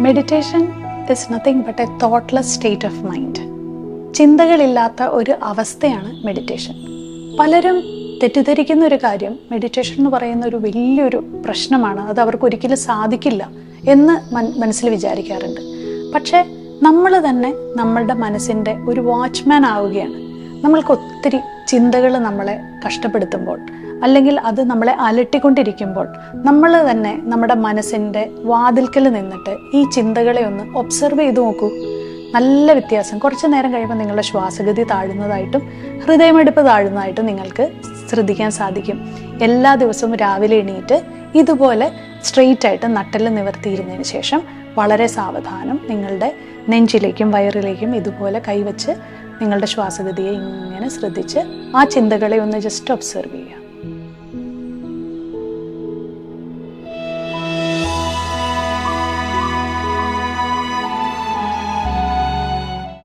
Meditation is nothing but a thoughtless state of mind ചിന്തകളില്ലാത്ത ഒരു അവസ്ഥയാണ് meditation പലരും തെറ്റിദ്ധരിക്കുന്ന ഒരു കാര്യം മെഡിറ്റേഷൻ എന്ന് പറയുന്ന ഒരു വലിയൊരു പ്രശ്നമാണ്. അത് അവർക്ക് ഒരിക്കലും സാധിക്കില്ല എന്ന് മനസ്സിൽ വിചാരിക്കാറുണ്ട്. പക്ഷേ നമ്മൾ തന്നെ നമ്മളുടെ മനസ്സിന്റെ ഒരു വാച്ച്മാൻ ആവുകയാണ്. നമ്മൾക്ക് ഒത്തിരി ചിന്തകൾ നമ്മളെ കഷ്ടപ്പെടുത്തുമ്പോൾ അല്ലെങ്കിൽ അത് നമ്മളെ അലട്ടിക്കൊണ്ടിരിക്കുമ്പോൾ നമ്മൾ തന്നെ നമ്മുടെ മനസ്സിന്റെ വാതിൽക്കൽ നിന്നിട്ട് ഈ ചിന്തകളെ ഒന്ന് ഒബ്സർവ് ചെയ്ത് നോക്കൂ. നല്ല വ്യത്യാസം. കുറച്ച് നേരം കഴിയുമ്പോൾ നിങ്ങളുടെ ശ്വാസഗതി താഴുന്നതായിട്ടും ഹൃദയമെടുപ്പ് താഴുന്നതായിട്ടും നിങ്ങൾക്ക് ശ്രദ്ധിക്കാൻ സാധിക്കും. എല്ലാ ദിവസവും രാവിലെ എണീറ്റ് ഇതുപോലെ സ്ട്രെയിറ്റ് ആയിട്ട് നട്ടൽ നിവർത്തിയിരുന്നതിന് ശേഷം വളരെ സാവധാനം നിങ്ങളുടെ നെഞ്ചിലേക്കും വയറിലേക്കും ഇതുപോലെ കൈവച്ച് നിങ്ങളുടെ ശ്വാസഗതിയെ ഇങ്ങനെ ശ്രദ്ധിച്ച് ആ ചിന്തകളെ ഒന്ന് ജസ്റ്റ് ഒബ്സർവ് ചെയ്യുക.